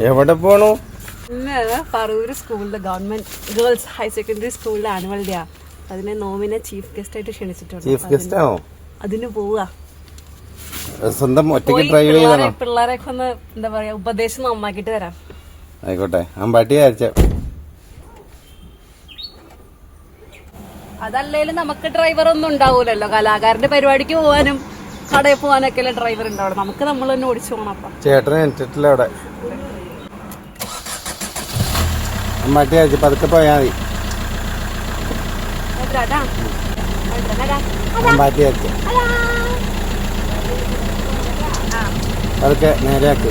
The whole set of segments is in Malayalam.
എവിടെ പോണു? ഇന്ന് പറവൂര് സ്കൂളിലെ ഗവൺമെന്റ് ഗേൾസ് ഹയർ സെക്കൻഡറി സ്കൂളിലെ ആനുവൽ ഡേ അതിനെ നോമിനെ ചീഫ് ഗസ്റ്റ് ആയിട്ട് ക്ഷണിച്ചിട്ടുണ്ട്. ചീഫ് ഗസ്റ്റ് ആണോ? അതിന് പോവാ. പോവുക സ്വന്തം ഒറ്റയ്ക്ക് ഡ്രൈവ് ചെയ്താണോ പിള്ളേരെ പിള്ളേരെയൊക്കെ ഒന്ന് എന്താ പറയാ ഉപദേശം നന്നാക്കിയിട്ട് വരാം. ആയിക്കോട്ടെ. അമ്പാട്ടി അയച്ച. അതല്ലേലും നമുക്ക് ഡ്രൈവർ ഒന്നും ഉണ്ടാവൂലല്ലോ. കലാകാരന്റെ പരിപാടിക്ക് പോവാനും കടയിൽ പോവാനൊക്കെ ഡ്രൈവർ ഉണ്ടാവുള്ളൂ നമുക്ക് നമ്മൾ തന്നെ ഓടിച്ചു പോകണം അപ്പൊ. ചേട്ടനെ അവിടെ. അയച്ച പതുക്കെ പോയാ മതി. അയച്ച പതുക്കെ നേരെയാക്ക്.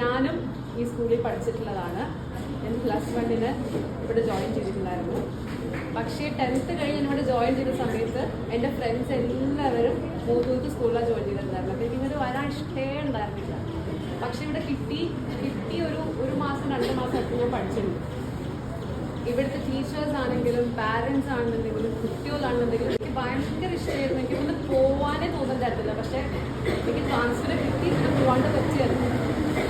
ഞാനും ഈ സ്കൂളിൽ പഠിച്ചിട്ടുള്ളതാണ്. ഞാൻ പ്ലസ് വണ്ണിന് ഇവിടെ ജോയിൻ ചെയ്തിട്ടുണ്ടായിരുന്നു. പക്ഷേ ടെൻത്ത് കഴിഞ്ഞ് ഇവിടെ ജോയിൻ ചെയ്ത സമയത്ത് എന്റെ ഫ്രണ്ട്സ് എല്ലാവരും മൂത്തൂത്ത് സ്കൂളിലാണ് ജോയിൻ ചെയ്തിട്ടുണ്ടായിരുന്നു. അപ്പോൾ എനിക്കിങ്ങനെ വരാൻ ഇഷ്ടേ ഉണ്ടായിരുന്നില്ല. പക്ഷെ ഇവിടെ കിട്ടി കിട്ടി ഒരു ഒരു മാസം രണ്ട് മാസം ഒക്കെ ഞാൻ പഠിച്ചിട്ടുണ്ട് ഇവിടുത്തെ ടീച്ചേഴ്സ് ആണെങ്കിലും പാരൻസ് ആണെന്നുണ്ടെങ്കിലും കുട്ടികളാണെന്നുണ്ടെങ്കിലും എനിക്ക് ഭയങ്കര ഇഷ്ടമായിരുന്നു. എനിക്ക് ഒന്ന് പോവാനേ തോന്നുന്നുണ്ടായിരുന്നില്ല പക്ഷേ എനിക്ക് ട്രാൻസ്ഫർ കിട്ടി ഞാൻ പോകാണ്ട് പറ്റിയായിരുന്നു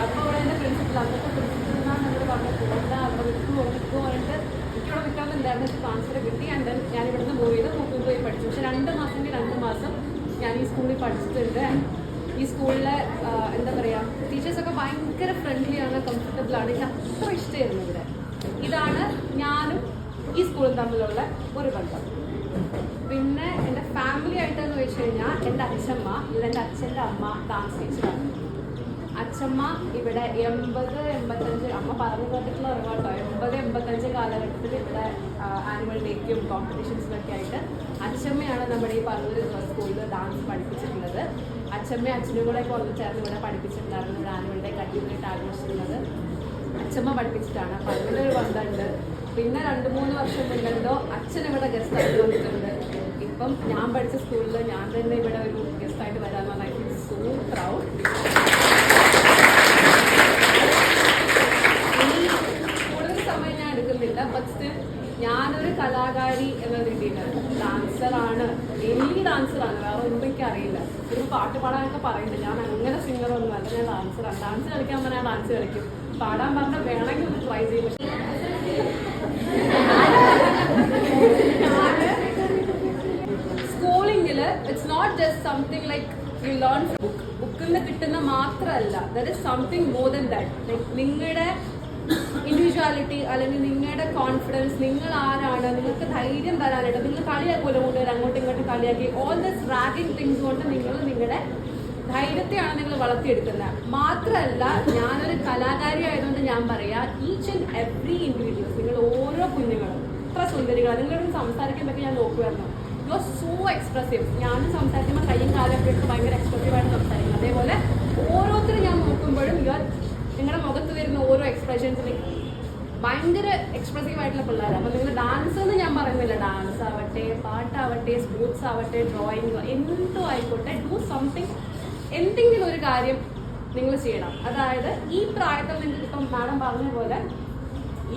അപ്പോൾ അവിടെ എന്റെ പ്രിൻസിപ്പൽ അന്നത്തെ പ്രിൻസിപ്പൽ എന്നാണ് എന്നോട് പറഞ്ഞത് പോകണ്ട അവിടെ നിൽക്കുമോ നിൽക്കുമോ പറഞ്ഞിട്ട് എനിക്കവിടെ നിൽക്കാമെന്നുണ്ടായിരുന്നു എനിക്ക് ട്രാൻസ്ഫർ കിട്ടി ആൻഡ് then ഞാൻ ഇവിടുന്ന് മൂവ് ചെയ്ത് മുക്കിൽ പോയി പഠിച്ചു പക്ഷേ രണ്ട് മാസമെങ്കിൽ രണ്ട് മാസം ഞാൻ ഈ സ്കൂളിൽ പഠിച്ചിട്ടുണ്ട്. ഈ സ്കൂളിലെ എന്താ പറയുക ടീച്ചേഴ്സൊക്കെ ഭയങ്കര കംഫർട്ടബിൾ ആണ് എനിക്ക് അത്ര ഇഷ്ടമായിരുന്നു ഇവിടെ. ഇതാണ് ഞാനും ഈ സ്കൂളും തമ്മിലുള്ള ഒരു ബന്ധം. പിന്നെ എന്റെ ഫാമിലി ആയിട്ടെന്ന് വെച്ച് കഴിഞ്ഞാൽ എന്റെ അച്ഛമ്മ ഇതെന്റെ അച്ഛന്റെ അമ്മ ഡാൻസ് ടീച്ചറാണ് അച്ഛമ്മ ഇവിടെ എൺപത് എൺപത്തഞ്ച് അമ്മ പറഞ്ഞു കേട്ടിട്ടുള്ള അറിവാട്ടോ. എൺപത് എൺപത്തഞ്ച് കാലഘട്ടത്തിൽ ഇവിടെ ആനുവൽ ഡേക്കും കോമ്പറ്റീഷൻസിലൊക്കെ ആയിട്ട് അച്ഛമ്മയാണ് നമ്മുടെ ഈ പറവൂർ സ്കൂളിൽ ഡാൻസ് പഠിപ്പിച്ചിട്ടുള്ളത്. അച്ഛമ്മയും അച്ഛനും കൂടെ ഒന്ന് ചേർന്ന് ഇവിടെ പഠിപ്പിച്ചിട്ടുണ്ടായിരുന്നു. ഇവിടെ ആനുവൽ ഡേ കണ്ടിന്യൂട്ട് ആഘോഷിക്കുന്നത് അച്ഛമ്മ പഠിപ്പിച്ചിട്ടാണ്. അപ്പം അതിനൊരു ബന്ധമുണ്ട്. പിന്നെ രണ്ട് മൂന്ന് വർഷം മുന്നോ അച്ഛൻ ഇവിടെ ഗസ്റ്റ് ആയിട്ട് വന്നിട്ടുണ്ട്. ഇപ്പം ഞാൻ പഠിച്ച സ്കൂളിൽ ഞാൻ തന്നെ ഇവിടെ ഒരു ഗസ്റ്റ് ആയിട്ട് വരാമെന്ന് പറഞ്ഞാൽ സോ പ്രൗഡ് ഇനി കൂടുതൽ സമയം ഞാൻ എടുക്കുന്നില്ല ബട്ട് സ്റ്റിൽ ഞാനൊരു കലാകാരി എന്ന രീതിയിൽ ഡാൻസറാണ് എനി ഡാൻസറാണ് വേറെ ഒന്നും എനിക്ക് അറിയില്ല ഒരു പാട്ട് പാടാനൊക്കെ പറയുന്നത് ഞാൻ അങ്ങനെ സിംഗർ ഒന്നും അല്ല. ഞാൻ ഡാൻസറാണ് ഡാൻസ് കളിക്കാൻ പറഞ്ഞാൽ ഡാൻസ് കളിക്കും. പാടാൻ പറഞ്ഞാൽ വേണമെങ്കിൽ ഒന്ന് ട്രൈ ചെയ്യും. പക്ഷേ സ്കൂളിംഗിൽ it's not just something like you learn book ബുക്കിൽ നിന്ന് കിട്ടുന്ന മാത്രമല്ല there is something more than that like നിങ്ങളുടെ ഇൻഡിവിജ്വാലിറ്റി അല്ലെങ്കിൽ നിങ്ങളുടെ കോൺഫിഡൻസ് നിങ്ങൾ ആരാണ് നിങ്ങൾക്ക് ധൈര്യം തരാനായിട്ട് നിങ്ങൾ കളിയാക്കുമല്ലോ കൊണ്ടുവരാൻ അങ്ങോട്ടും ഇങ്ങോട്ടും കളിയാക്കി ഓൾ ദിസ് റാഗിങ് തിങ്സ് കൊണ്ട് നിങ്ങൾ നിങ്ങളുടെ ധൈര്യത്തെയാണ് നിങ്ങൾ വളർത്തിയെടുക്കുന്നത്. മാത്രമല്ല ഞാനൊരു കലാകാരി ആയതുകൊണ്ട് ഞാൻ പറയാ ഈച്ച് ആൻഡ് എവറി ഇൻഡിവിജ്വൽസ് നിങ്ങൾ ഓരോ കുഞ്ഞുങ്ങളും എത്ര സുന്ദരികളാണ്. നിങ്ങളോട് സംസാരിക്കുമ്പോഴൊക്കെ ഞാൻ നോക്കുമായിരുന്നു യു ആർ സോ എക്സ്പ്രസീവ് ഞാനും സംസാരിക്കുമ്പോൾ കയ്യും കാലൊക്കെ എടുത്ത് ഭയങ്കര എക്സ്പ്രസീവായിട്ട് സംസാരിക്കും അതേപോലെ ഓരോരുത്തരും ഞാൻ നോക്കുമ്പോഴും യു ആർ നിങ്ങളുടെ മുഖത്ത് വരുന്ന ഓരോ എക്സ്പ്രഷൻസിലും ഭയങ്കര എക്സ്പ്രസീവ് ആയിട്ടുള്ള പിള്ളേരാണ് അപ്പം നിങ്ങൾ ഡാൻസ് എന്ന് ഞാൻ പറയുന്നില്ല. ഡാൻസ് ആവട്ടെ പാട്ടാവട്ടെ സ്പോർട്സ് ആവട്ടെ ഡ്രോയിങ് എന്തോ ആയിക്കോട്ടെ ഡു സംതിങ് എന്തെങ്കിലും ഒരു കാര്യം നിങ്ങൾ ചെയ്യണം. അതായത് ഈ പ്രായത്തിൽ നിങ്ങൾക്ക് ഇപ്പം മാഡം പറഞ്ഞ പോലെ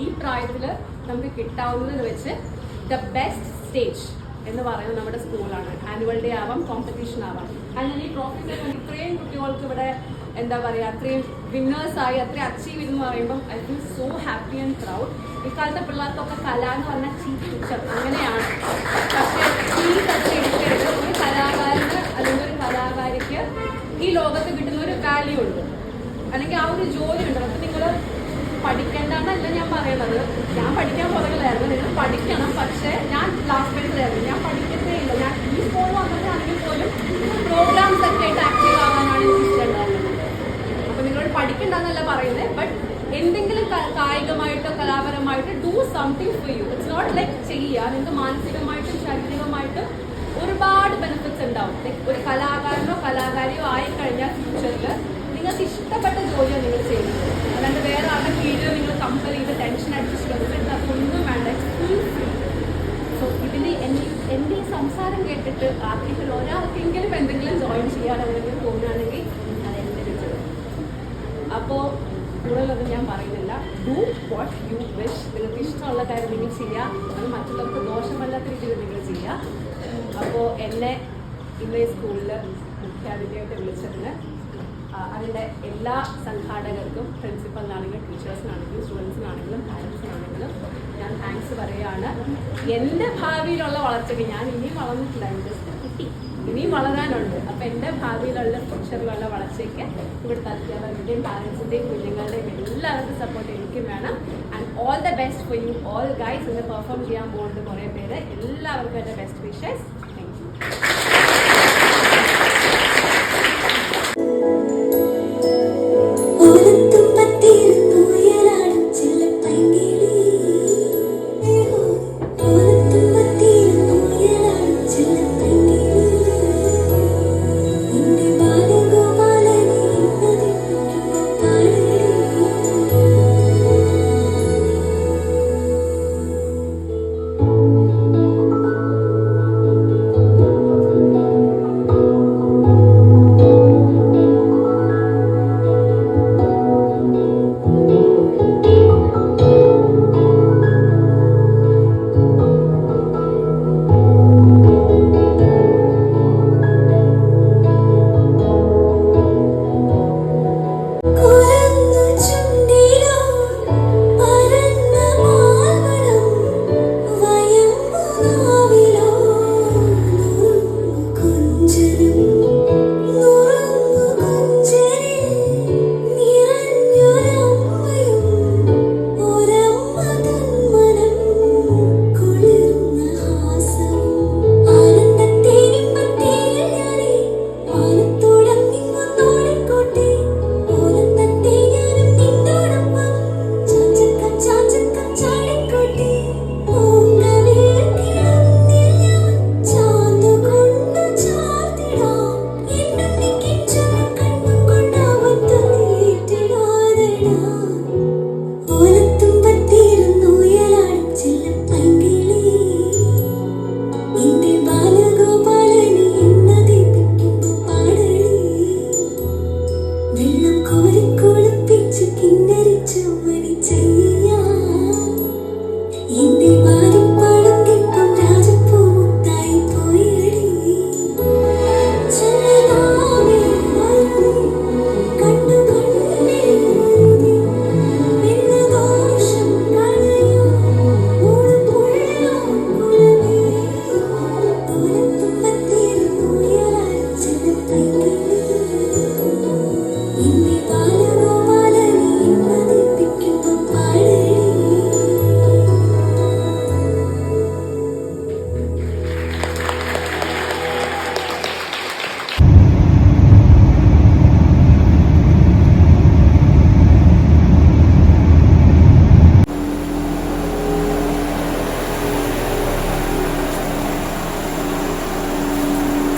ഈ പ്രായത്തിൽ നമുക്ക് കിട്ടാവുന്നത് വെച്ച് ദ ബെസ്റ്റ് സ്റ്റേജ് എന്ന് പറയുന്നത് നമ്മുടെ സ്കൂളാണ് ആനുവൽ ഡേ ആവാം കോമ്പറ്റീഷൻ ആവാം. അങ്ങനെ ഈ ട്രോഫി ഇത്രയും കുട്ടികൾക്ക് ഇവിടെ എന്താ പറയുക അത്രയും വിന്നേഴ്സായി അത്രയും അച്ചീവ് ചെയ്തെന്ന് പറയുമ്പം I feel so happy and proud ഇക്കാലത്തെ പിള്ളേർക്കൊക്കെ കല എന്ന് പറഞ്ഞാൽ ചീഫ് പിക്ചർ അങ്ങനെയാണ്. പക്ഷേ ഈ തട്ടി എടുക്കരുത് ഒരു കലാകാരന് അല്ലെങ്കിൽ ഒരു കലാകാരിക്ക് ഈ ലോകത്ത് കിട്ടുന്ന ഒരു വാല്യൂ ഉണ്ട് അല്ലെങ്കിൽ ആ ഒരു ജോലി ഉണ്ട് അപ്പം നിങ്ങൾ പഠിക്കേണ്ടെന്നല്ല ഞാൻ പറയുന്നത്. ഞാൻ പഠിക്കാൻ പുറകിലായിരുന്നു. നിങ്ങൾ പഠിക്കണം. പക്ഷേ ഞാൻ ലാസ്റ്റ് ബെഞ്ചിലായിരുന്നു ഞാൻ പഠിക്കത്തേ ഇല്ല. ഞാൻ ഈ ഫോൺ വന്നിട്ടാണെങ്കിൽ പോലും പ്രോഗ്രാംസ് ഒക്കെ ആയിട്ട് ആക്റ്റീവ് ആവാനാണ് എനിക്ക് ഇഷ്ടമുണ്ടായിരുന്നത് അപ്പൊ നിങ്ങളോട് പഠിക്കണ്ടെന്നല്ല പറയുന്നത് ബട്ട് എന്തെങ്കിലും കായികമായിട്ടോ കലാപരമായിട്ടോ do something for you it's not like ചെയ്യുക നിങ്ങൾക്ക് മാനസികമായിട്ടും ശാരീരികമായിട്ടും ഒരുപാട് ബെനിഫിറ്റ്സ് ഉണ്ടാവും. ലൈക്ക് ഒരു കലാകാരനോ കലാകാരിയോ ആയി കഴിഞ്ഞാൽ ഫ്യൂച്ചറിൽ നിങ്ങൾക്ക് ഇഷ്ടപ്പെട്ട ജോലിയാണ് നിങ്ങൾ ചെയ്യുന്നത്. അല്ലാണ്ട് വേറെ ആളുടെ കീഴിൽ നിങ്ങൾ കമ്പൽ ചെയ്ത് ടെൻഷൻ അഡ്ജസ്റ്റ് ശ്രമിച്ചിട്ട് അതൊന്നും വേണ്ട. ഫുൾ ഫ്രീ സോ ഇതിൽ എന്റെ സംസാരം കേട്ടിട്ട് ആർക്കെങ്കിലും ഒരാൾക്കെങ്കിലും എന്തെങ്കിലും ജോയിൻ ചെയ്യാൻ എന്തെങ്കിലും തോന്നുകയാണെങ്കിൽ അത് എന്റെ ഒരു ജോലി അപ്പോൾ കൂടുതലൊന്നും ഞാൻ പറയുന്നില്ല. ഡു വാട്ട് യു വിഷ് നിങ്ങൾക്ക് ഇഷ്ടമുള്ള കാര്യം നിങ്ങൾ ചെയ്യുക അത് മറ്റുള്ളവർക്ക് ദോഷമല്ലാത്ത രീതിയിൽ നിങ്ങൾ ചെയ്യുക അപ്പോൾ എന്നെ ഇന്ന് ഈ സ്കൂളിൽ മുഖ്യാതിഥിയായിട്ട് വിളിച്ചതിന് അതിന്റെ എല്ലാ സംഘാടകർക്കും പ്രിൻസിപ്പലിനാണെങ്കിലും ടീച്ചേഴ്സിനാണെങ്കിലും സ്റ്റുഡൻസിനാണെങ്കിലും പാരൻസിനാണെങ്കിലും ഞാൻ താങ്ക്സ് പറയുകയാണ്. എന്റെ ഭാവിയിലുള്ള വളർച്ചയ്ക്ക് ഞാൻ ഇനിയും വളർന്നിട്ടില്ല. എന്റെ കുട്ടി. ഇനിയും വളരാനുണ്ട്. അപ്പം എന്റെ ഭാവിയിലുള്ള ഫ്യൂച്ചറിലുള്ള വളർച്ചയ്ക്ക് ഇവിടുത്തെ അധ്യാപകരുടെയും പാരൻസിന്റെയും കുഞ്ഞുങ്ങളുടെയും എല്ലാവർക്കും സപ്പോർട്ട് എനിക്കും വേണം. And all the best for you all guys ഇന്ന് പെർഫോം ചെയ്യാൻ പോകുന്നത് കുറേ പേര്. എല്ലാവർക്കും എന്റെ ബെസ്റ്റ് വിഷസ് താങ്ക് യു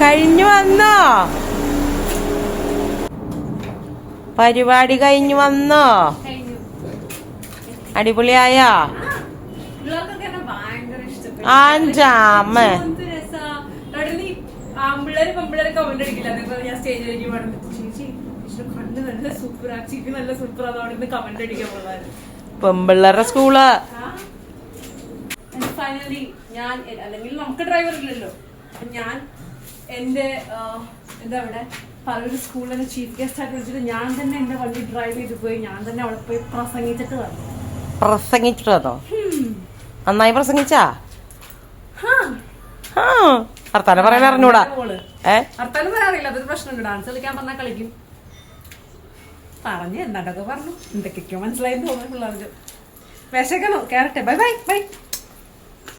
നല്ല വന്നോ? പരിപാടി കഴിഞ്ഞു വന്നോ? അടിപൊളിയായോ? പോകുന്നത് പെമ്പിള്ളേരുടെ സ്കൂൾ ഫൈനലി ഞാൻ അല്ലെങ്കിൽ നമുക്ക് ഡ്രൈവർ ഇല്ലല്ലോ. ഞാൻ എന്റെ എന്താ ഇവിടെ പലരും സ്കൂളിൽ ചീഫ് ഗസ്റ്റ് ആയിട്ട് വിളിച്ചിട്ട് ഞാൻ തന്നെ എന്റെ വണ്ടി ഡ്രൈവ് ചെയ്ത് പോയി. ഞാൻ തന്നെ അവിടെ പോയി പ്രസംഗിച്ചിട്ട് വന്നു. പ്രസംഗിച്ചിട്ടോ നന്നായി പ്രസംഗിച്ചാ? ഹാ. ആ വർത്താനം പറയാൻ അറിഞ്ഞൂടാ. ഹർത്താനം വർത്താനം പറയാറില്ല അതൊരു പ്രശ്നമുണ്ട്. ഡാൻസ് കളിക്കാൻ പറഞ്ഞാൽ കളിക്കും. പറഞ്ഞു എന്നാട്ടൊക്കെ പറഞ്ഞു. എന്തൊക്കെയൊക്കെയോ മനസ്സിലായി തോന്നുന്നു പിള്ളേർക്ക്. വിശക്കണോ? കേരട്ടെ ബൈ ബൈ ബൈ